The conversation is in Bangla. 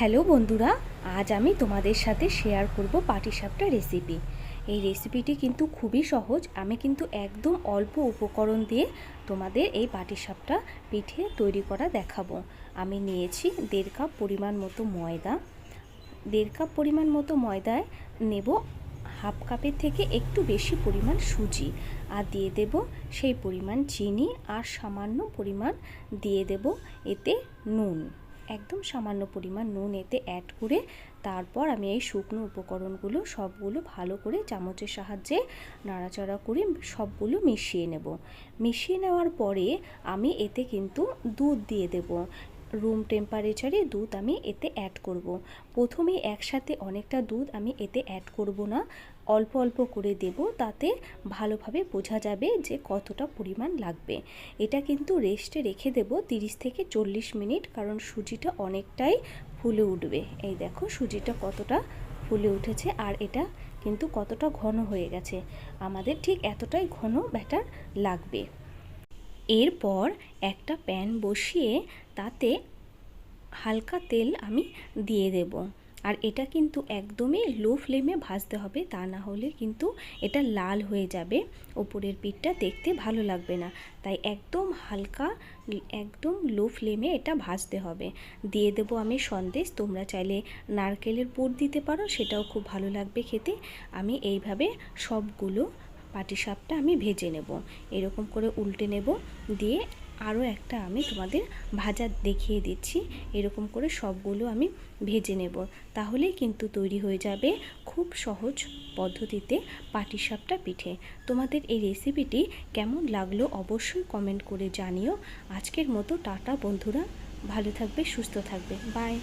হ্যালো বন্ধুরা, আজ আমি তোমাদের সাথে শেয়ার করব পাটিসাপটা রেসিপি এই রেসিপিটি কিন্তু খুবই সহজ। আমি কিন্তু একদম অল্প উপকরণ দিয়ে তোমাদের এই পাটিসাপটা পিঠে তৈরি করা দেখাবো। আমি নিয়েছি দেড় কাপ পরিমাণ মতো ময়দা। দেড় কাপ পরিমাণ মতো ময়দায় নেব হাফ কাপের থেকে একটু বেশি পরিমাণ সুজি। আর দিয়ে দেব সেই পরিমাণ চিনি আর সামান্য পরিমাণ দিয়ে দেব এতে নুন। একদম সামান্য পরিমাণ নুন এতে অ্যাড করে তারপর আমি এই শুকনো উপকরণগুলো সবগুলো ভালো করে চামচের সাহায্যে নাড়াচাড়া করে সবগুলো মিশিয়ে নেব। মিশিয়ে নেওয়ার পরে আমি এতে কিন্তু দুধ দিয়ে দেব। রুম টেম্পারেচারে দুধ আমি এতে অ্যাড করব। প্রথমে একসাথে অনেকটা দুধ আমি এতে অ্যাড করব না। অল্প অল্প করে দেব, তাতে ভালোভাবে বোঝা যাবে যে কতটা পরিমাণ লাগবে। এটা কিন্তু রেস্টে রেখে দেব 30 থেকে চল্লিশ মিনিট, কারণ সুজিটা অনেকটাই ফুলে উঠবে। এই দেখো সুজিটা কতটা ফুলে উঠেছে, আর এটা কিন্তু কতটা ঘন হয়ে গেছে। আমাদের ঠিক এতটাই ঘন ব্যাটার লাগবে। এরপর একটা প্যান বসিয়ে তাতে হালকা তেল আমি দিয়ে দেব। আর এটা কিন্তু একদমই লো ফ্লেমে ভাজতে হবে, তা না হলে কিন্তু এটা লাল হয়ে যাবে। ওপরের পিঠটা দেখতে ভালো লাগবে না। তাই একদম হালকা, একদম লো ফ্লেমে এটা ভাজতে হবে। দিয়ে দেবো আমি সন্দেশ, তোমরা চাইলে নারকেলের পুর দিতে পারো, সেটাও খুব ভালো লাগবে খেতে। আমি এইভাবে সবগুলো পাটিসাপটা আমি ভেজে নেব। এরকম করে উল্টে নেব। দিয়ে আরও একটা আমি তোমাদের ভাজা দেখিয়ে দিচ্ছি। এরকম করে সবগুলো আমি ভেজে নেব। তাহলেই কিন্তু তৈরি হয়ে যাবে খুব সহজ পদ্ধতিতে পাটিসাপটা পিঠে। তোমাদের এই রেসিপিটি কেমন লাগল অবশ্যই কমেন্ট করে জানিও। আজকের মতো টাটা বন্ধুরা। ভালো থাকবে, সুস্থ থাকবে। বাই।